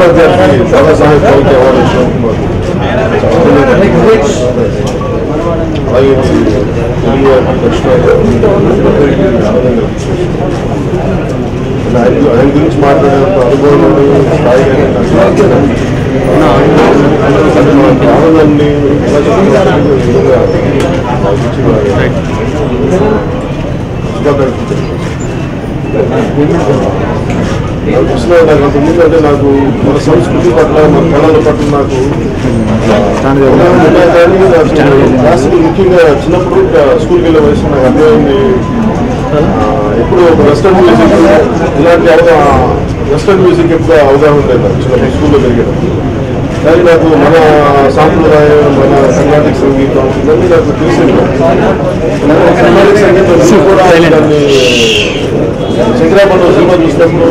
దర్శన గారికి బాబాసాహెబ్ ఫాల్కే అవార్డు వచ్చినందుకు అలాగే తెలుగు దర్శన అందరికీ ఆనందంగా ఆయన ఆయన గురించి మాట్లాడేంత అనుభవం స్థాయి కానీ నాకు రాలేదు. ఆనందాన్ని అనిపిస్తుంది నాకు అంత ముందు అంటే నాకు మన సంస్కృతి పట్ల మన కళల పట్ల నాకు కానీ ముఖ్యంగా చిన్నప్పుడు స్కూల్కి వెళ్ళే వయసు నాకు అర్థమైంది ఎప్పుడు ఒక వెస్టర్న్ మ్యూజిక్ ఇలాంటి వెస్టర్న్ మ్యూజిక్ ఎక్కువ అవగాహన లేదు చిన్నప్పుడు స్కూల్లో పెరిగేటప్పుడు కానీ నాకు మన సాంప్రదాయం మన కర్ణాటక సంగీతం ఇవన్నీ నాకు తెలిసింది కర్ణాటక సంగీతం కూడా శంకరాభరణం సినిమా చూసినప్పుడు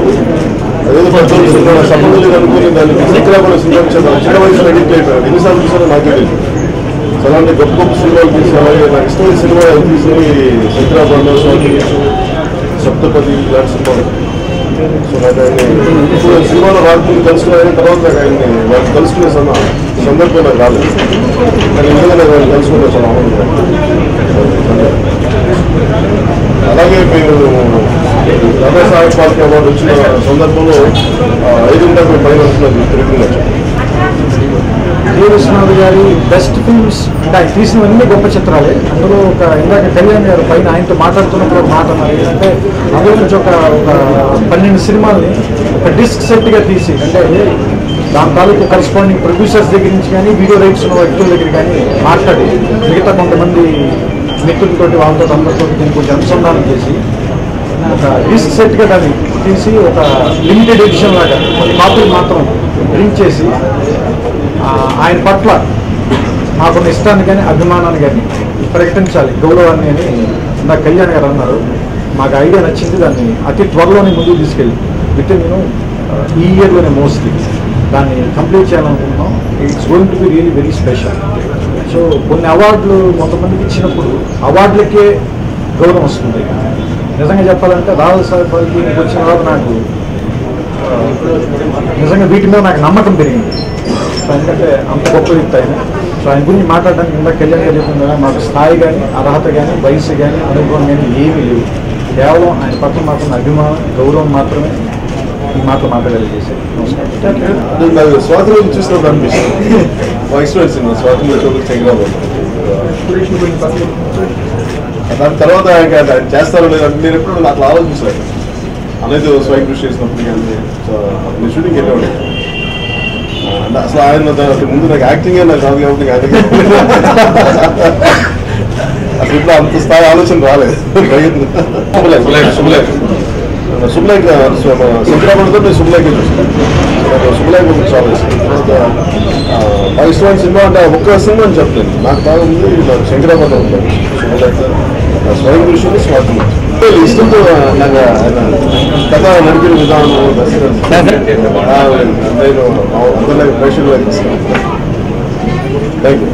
సంబంధం లేదు అనుకుని దాన్ని శంకరాభరణం సినిమా చూసాను చిన్న వయసులో ఎడిట్ అయిపోయాను ఎన్నిసార్లు చూసానో నాకే తెలియదు సో అలాంటి గొప్ప గొప్ప సినిమాలు తీసి అలాగే నాకు ఇష్టమైన సినిమా తీసినవి శంకరాభరణం సప్తపతి సప్తపది ఇలాంటి సినిమాలు సో నాకు ఆయన ఇప్పుడు సినిమాలో రాకుండా కలుసుకున్న తర్వాత నాకు ఆయన్ని వాళ్ళు కలుసుకునే సమ సందర్భం నాకు రాలేదు కానీ నిజంగా నాకు ఆయన కలుసుకుంటే చాలా అలాగే మీరు దాదా సాహెబ్ ఫాల్కే అవార్డు వచ్చిన సందర్భంలో ఐదు ఐదింటికి పైన వస్తున్నది తిరుగుతుంది విశ్వనాథ్ గారి బెస్ట్ ఫిల్మ్స్ అంటే ఆయన తీసినవన్నీ గొప్ప చిత్రాలే. అందులో ఒక ఇందాక కళ్యాణ్ గారు పైన ఆయనతో మాట్లాడుతున్నప్పుడు ఒక మాట అన్నారు. అంటే అందులో నుంచి ఒక ఒక పన్నెండు సినిమాల్ని ఒక డిస్క్ సెట్గా తీసి అంటే దాని తాలూకు కరస్పాండింగ్ ప్రొడ్యూసర్స్ దగ్గర నుంచి కానీ వీడియో రైట్స్ ఉన్న వ్యక్తుల దగ్గర కానీ మాట్లాడి మిగతా కొంతమంది మిత్రులతోటి వాళ్ళతో అందరితో దీనికి కొంచెం అనుసంధానం చేసి ఒక డిస్క్ సెట్గా దాన్ని తీసి ఒక లిమిటెడ్ ఎడిషన్ లాగా కొన్ని కాపీలు మాత్రం ప్రింట్ చేసి ఆయన పట్ల మాకున్న ఇష్టాన్ని కానీ అభిమానాన్ని కానీ ప్రకటించాలి. గౌరవాన్ని అని నా కళ్యాణ్ గారు అన్నారు. మాకు ఐడియా నచ్చింది. దాన్ని అతి త్వరలోనే ముందుకు తీసుకెళ్ళి విత్ నేను ఈ ఇయర్లోనే మోస్ట్లీ దాన్ని కంప్లీట్ చేయాలనుకుంటున్నాం. It's going to be really very special so కొన్ని అవార్డులు కొంతమందికి ఇచ్చినప్పుడు అవార్డులకే గౌరవం వస్తుంది. నిజంగా చెప్పాలంటే రాహుల్ సాహెబ్ ఫాల్కే వచ్చిన తర్వాత నాకు నిజంగా వీటి మీద నాకు నమ్మకం పెరిగింది. సో ఎందుకంటే అంత గొప్ప వ్యక్తి ఆయన. సో ఆయన గురించి మాట్లాడడానికి ఇందాక కళ్యాణ్ గారు చెప్పింది మాకు స్థాయి కానీ అర్హత కానీ వయసు కానీ అనుభవం కానీ ఏమీ లేవు. కేవలం ఆయన పట్ల మాత్రం అభిమానం గౌరవం మాత్రమే ఈ మాటలు నాకు స్వాతంత్రం చూసినప్పుడు అనిపిస్తుంది ఇష్టమైన సినిమా స్వాతంత్రం చంద్రబాబు. దాని తర్వాత చేస్తారో లేదో నేను ఎప్పుడు నాకు ఆలోచించలేదు. అనేది స్వయం కృషి చేసినప్పుడు కానీ సో నేను షూటింగ్ వెళ్ళేవాడు అసలు ఆయన ముందు నాకు యాక్టింగ్ నాకు కాదు కాబట్టి అసలు ఇప్పుడు అంత స్థాయి ఆలోచన రాలేదు. శుభలేఖ శంకరాభరణతో నేను నాకు శుభలేఖ గురించి చాలా ఇష్టం. తర్వాత ఇష్టమైన సినిమా అంటే ఒక్క సినిమా అని చెప్పలేదు నాకు బాగా ఉంది నాకు శంకరాభరణం ಸ್ವಯಂ ವಿಶ್ವದ ಸ್ವಾಧೀನ ಇಷ್ಟೊಂದು ನಾನು ಕಥಾ ನಡೆದಿರೋ ವಿಧಾನವು ಬಹಳ ಅದೆಲ್ಲ ಪ್ರೇಕ್ಷಕವಾಗಿ ಥ್ಯಾಂಕ್ ಯು